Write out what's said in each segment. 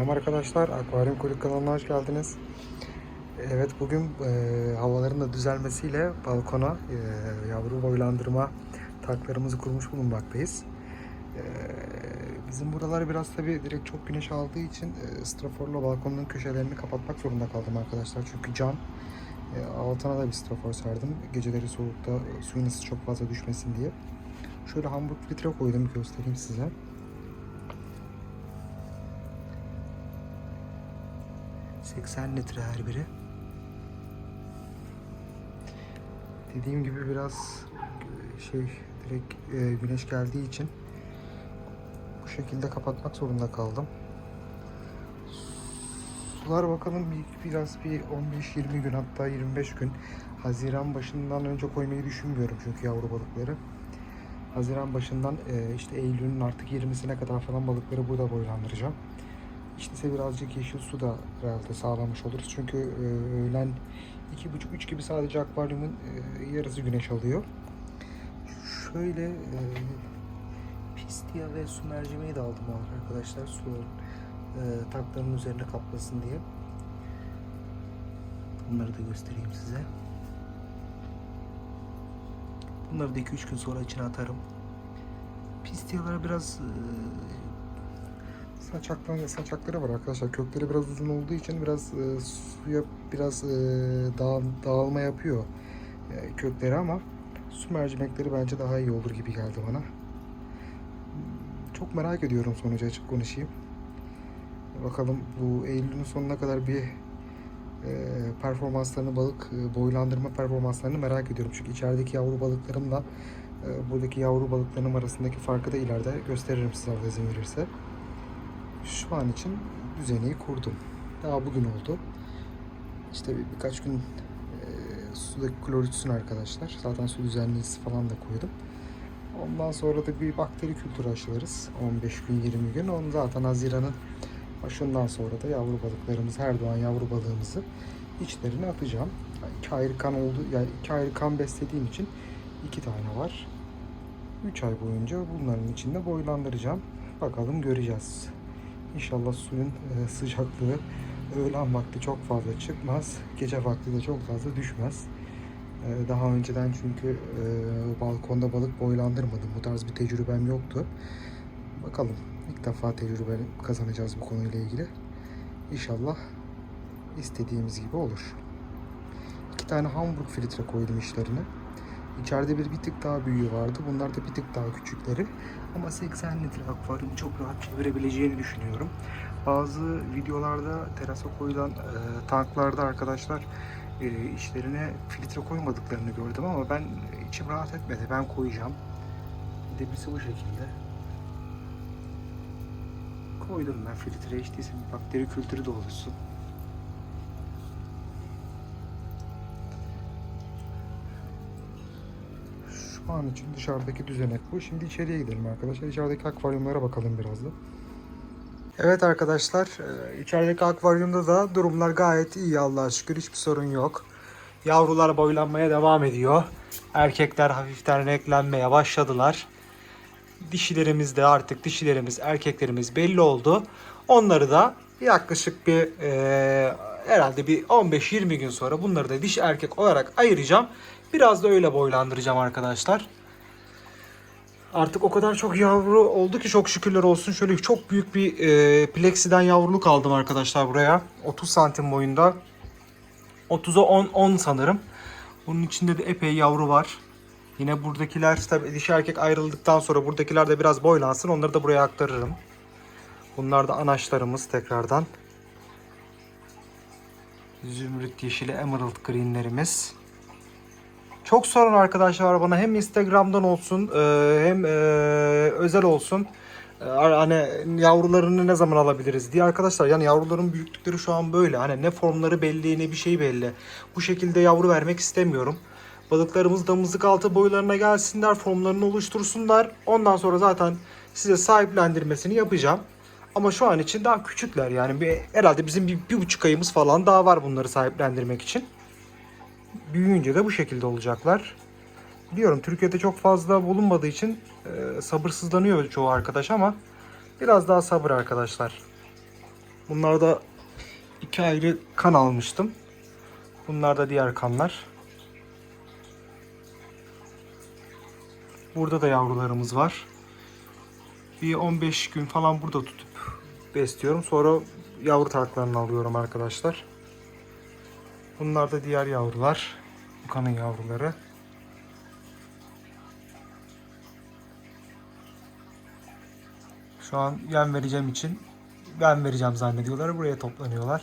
Merhaba arkadaşlar, Akvaryum Kulüp kanalına hoş geldiniz. Evet, bugün e, havaların da düzelmesiyle balkona e, yavru boylandırma taklarımızı kurmuş bulunmaktayız. E, bizim buralar biraz tabi direkt çok güneş aldığı için e, straforla balkonun köşelerini kapatmak zorunda kaldım arkadaşlar. Çünkü cam e, altına da bir strafor serdim. Geceleri soğukta suyun ısı çok fazla düşmesin diye. Şöyle Hamburg filtre koydum göstereyim size. ...80 litre her biri. Dediğim gibi biraz e, şey direkt e, güneş geldiği için bu şekilde kapatmak zorunda kaldım. Sular bakalım bir, biraz bir 15-20 gün hatta 25 gün Haziran başından önce koymayı düşünmüyorum çünkü yavru balıkları. Haziran başından e, işte Eylül'ün artık 20'sine kadar falan balıkları burada boylandıracağım. İse birazcık yeşil su da herhalde sağlamış oluruz. Çünkü e, öğlen 2.30-3 gibi sadece akvaryumun e, yarısı güneş alıyor. Şöyle e, pistia ve su mercimeği de aldım arkadaşlar. Su e, taklarının üzerine kaplasın diye. Bunları da göstereyim size. Bunları da 2-3 gün sonra içine atarım. Pistiyalara biraz saçakları, saçakları var arkadaşlar. Kökleri biraz uzun olduğu için biraz e, suya biraz e, dağ, dağılma yapıyor e, kökleri ama su mercimekleri bence daha iyi olur gibi geldi bana. Çok merak ediyorum sonucu açık konuşayım. Bakalım bu Eylül'ün sonuna kadar bir e, performanslarını balık e, boylandırma performanslarını merak ediyorum. Çünkü içerideki yavru balıklarımla e, buradaki yavru balıklarım arasındaki farkı da ileride gösteririm size Allah izin verirse. Şu an için düzeni kurdum. Daha bugün oldu. İşte bir, birkaç gün e, sudaki klor uçsun arkadaşlar. Zaten su düzenleyicisi falan da koydum. Ondan sonra da bir bakteri kültürü aşılarız. 15 gün 20 gün. Onu zaten Haziran'ın başından sonra da yavru balıklarımız her doğan yavru balığımızı içlerine atacağım. Yani iki ayrı kan oldu yani iki ayrı kan beslediğim için iki tane var. 3 ay boyunca bunların içinde boylandıracağım. Bakalım göreceğiz. İnşallah suyun e, sıcaklığı öğlen vakti çok fazla çıkmaz. Gece vakti de çok fazla düşmez. E, Daha önceden çünkü e, balkonda balık boylandırmadım. Bu tarz bir tecrübem yoktu. Bakalım ilk defa tecrübe kazanacağız bu konuyla ilgili. İnşallah istediğimiz gibi olur. İki tane Hamburg filtre koydum işlerine. İçeride bir bir tık daha büyüğü vardı. Bunlar da bir tık daha küçükleri. Ama 80 litre akvaryum çok rahat çevirebileceğini düşünüyorum. Bazı videolarda terasa koyulan e, tanklarda arkadaşlar e, içlerine filtre koymadıklarını gördüm ama ben içim rahat etmedi. Ben koyacağım. Bir de birisi bu şekilde. Koydum ben filtre hiç değilse bir bakteri kültürü de oluşsun. Şu an için dışarıdaki düzenek bu. Şimdi içeriye gidelim arkadaşlar. İçerideki akvaryumlara bakalım biraz da. Evet arkadaşlar, e, içerideki akvaryumda da durumlar gayet iyi Allah'a şükür. Hiçbir sorun yok. Yavrular boylanmaya devam ediyor. Erkekler hafiften renklenmeye başladılar. Dişilerimiz de artık dişilerimiz, erkeklerimiz belli oldu. Onları da yaklaşık bir e, herhalde bir 15-20 gün sonra bunları da diş erkek olarak ayıracağım. Biraz da öyle boylandıracağım arkadaşlar. Artık o kadar çok yavru oldu ki çok şükürler olsun. Şöyle çok büyük bir e, plexiden yavruluk aldım arkadaşlar buraya. 30 santim boyunda. 30'a 10, 10 sanırım. Bunun içinde de epey yavru var. Yine buradakiler tabii dişi erkek ayrıldıktan sonra buradakiler de biraz boylansın. Onları da buraya aktarırım. Bunlar da anaçlarımız tekrardan. Zümrüt yeşili emerald greenlerimiz. Çok soran arkadaşlar var bana hem Instagram'dan olsun e, hem e, özel olsun. E, Hani yavrularını ne zaman alabiliriz diye arkadaşlar. Yani yavruların büyüklükleri şu an böyle. Hani ne formları belli ne bir şey belli. Bu şekilde yavru vermek istemiyorum. Balıklarımız damızlık altı boylarına gelsinler, formlarını oluştursunlar. Ondan sonra zaten size sahiplendirmesini yapacağım. Ama şu an için daha küçükler yani bir, herhalde bizim bir, bir buçuk ayımız falan daha var bunları sahiplendirmek için büyüyünce de bu şekilde olacaklar. Biliyorum Türkiye'de çok fazla bulunmadığı için e, sabırsızlanıyor çoğu arkadaş ama biraz daha sabır arkadaşlar. Bunlar da iki ayrı kan almıştım. Bunlar da diğer kanlar. Burada da yavrularımız var. Bir 15 gün falan burada tutup besliyorum. Sonra yavru taraklarını alıyorum arkadaşlar. Bunlar da diğer yavrular. Bu kanın yavruları. Şu an yem vereceğim için ben vereceğim zannediyorlar. Buraya toplanıyorlar.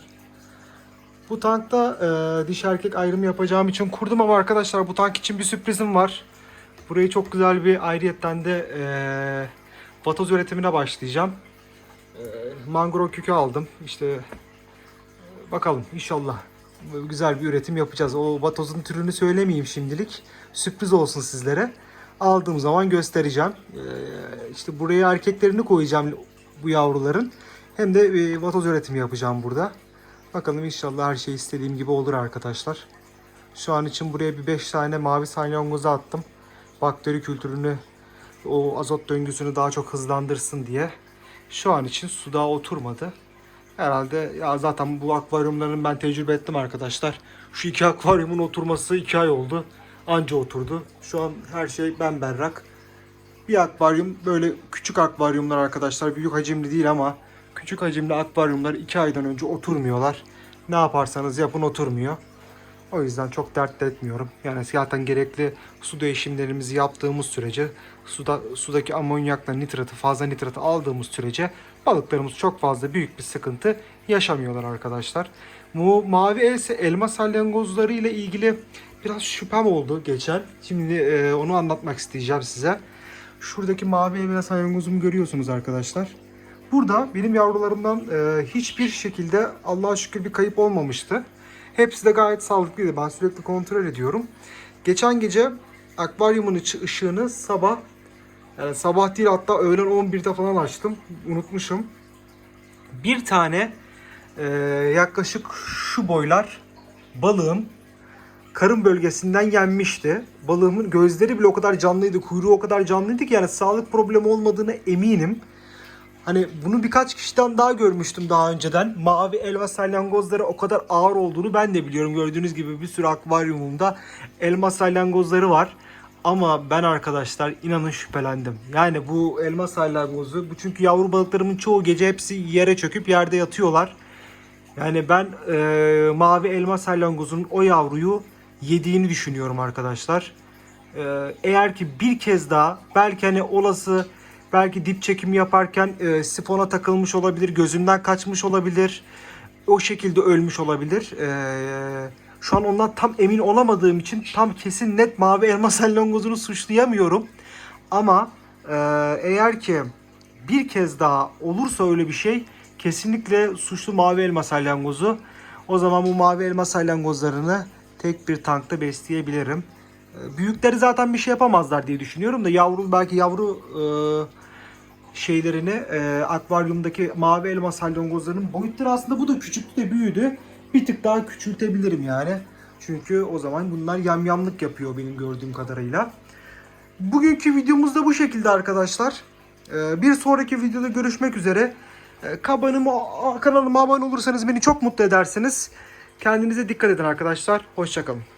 Bu tankta e, diş erkek ayrımı yapacağım için kurdum ama arkadaşlar bu tank için bir sürprizim var. Burayı çok güzel bir ayrıyetten de e, vatoz üretimine başlayacağım. E, mangrove kökü aldım. İşte bakalım inşallah güzel bir üretim yapacağız. O vatozun türünü söylemeyeyim şimdilik. Sürpriz olsun sizlere. Aldığım zaman göstereceğim. E, işte buraya erkeklerini koyacağım bu yavruların. Hem de e, vatoz üretimi yapacağım burada. Bakalım inşallah her şey istediğim gibi olur arkadaşlar. Şu an için buraya bir 5 tane mavi salyangozu attım. Bakteri kültürünü, o azot döngüsünü daha çok hızlandırsın diye. Şu an için su daha oturmadı. Herhalde ya zaten bu akvaryumların ben tecrübe ettim arkadaşlar. Şu iki akvaryumun oturması 2 ay oldu. Anca oturdu. Şu an her şey ben berrak. Bir akvaryum böyle küçük akvaryumlar arkadaşlar. Büyük hacimli değil ama küçük hacimli akvaryumlar 2 aydan önce oturmuyorlar. Ne yaparsanız yapın oturmuyor. O yüzden çok dert etmiyorum. Yani zaten gerekli su değişimlerimizi yaptığımız sürece suda sudaki amonyakla nitratı fazla nitratı aldığımız sürece balıklarımız çok fazla büyük bir sıkıntı yaşamıyorlar arkadaşlar. Bu mavi else elma salyangozları ile ilgili biraz şüphem oldu geçen. Şimdi e, onu anlatmak isteyeceğim size. Şuradaki mavi elma salyangozumu görüyorsunuz arkadaşlar. Burada benim yavrularımdan e, hiçbir şekilde Allah'a şükür bir kayıp olmamıştı. Hepsi de gayet sağlıklıydı. Ben sürekli kontrol ediyorum. Geçen gece akvaryumun içi ışığını sabah yani sabah değil hatta öğlen 11'de falan açtım. Unutmuşum. Bir tane e, yaklaşık şu boylar balığım karın bölgesinden yenmişti. Balığımın gözleri bile o kadar canlıydı, kuyruğu o kadar canlıydı ki yani sağlık problemi olmadığına eminim. Hani bunu birkaç kişiden daha görmüştüm daha önceden. Mavi elma salyangozları o kadar ağır olduğunu ben de biliyorum. Gördüğünüz gibi bir sürü akvaryumumda elma salyangozları var. Ama ben arkadaşlar inanın şüphelendim. Yani bu elma salyangozu bu çünkü yavru balıklarımın çoğu gece hepsi yere çöküp yerde yatıyorlar. Yani ben e, mavi elma salyangozunun o yavruyu yediğini düşünüyorum arkadaşlar. E, eğer ki bir kez daha belki hani olası belki dip çekimi yaparken e, sifona takılmış olabilir, gözünden kaçmış olabilir. O şekilde ölmüş olabilir. E, şu an ondan tam emin olamadığım için tam kesin net mavi elma salyangozunu suçlayamıyorum. Ama e, eğer ki bir kez daha olursa öyle bir şey kesinlikle suçlu mavi elma salyangozu. O zaman bu mavi elma salyangozlarını tek bir tankta besleyebilirim. Büyükleri zaten bir şey yapamazlar diye düşünüyorum da yavru belki yavru e, şeylerini e, akvaryumdaki mavi elma salyangozlarının boyutları aslında bu da küçüktü de büyüdü. Bir tık daha küçültebilirim yani. Çünkü o zaman bunlar yamyamlık yapıyor benim gördüğüm kadarıyla. Bugünkü videomuz da bu şekilde arkadaşlar. E, bir sonraki videoda görüşmek üzere. E, kanalıma, kanalıma abone olursanız beni çok mutlu edersiniz. Kendinize dikkat edin arkadaşlar. Hoşçakalın.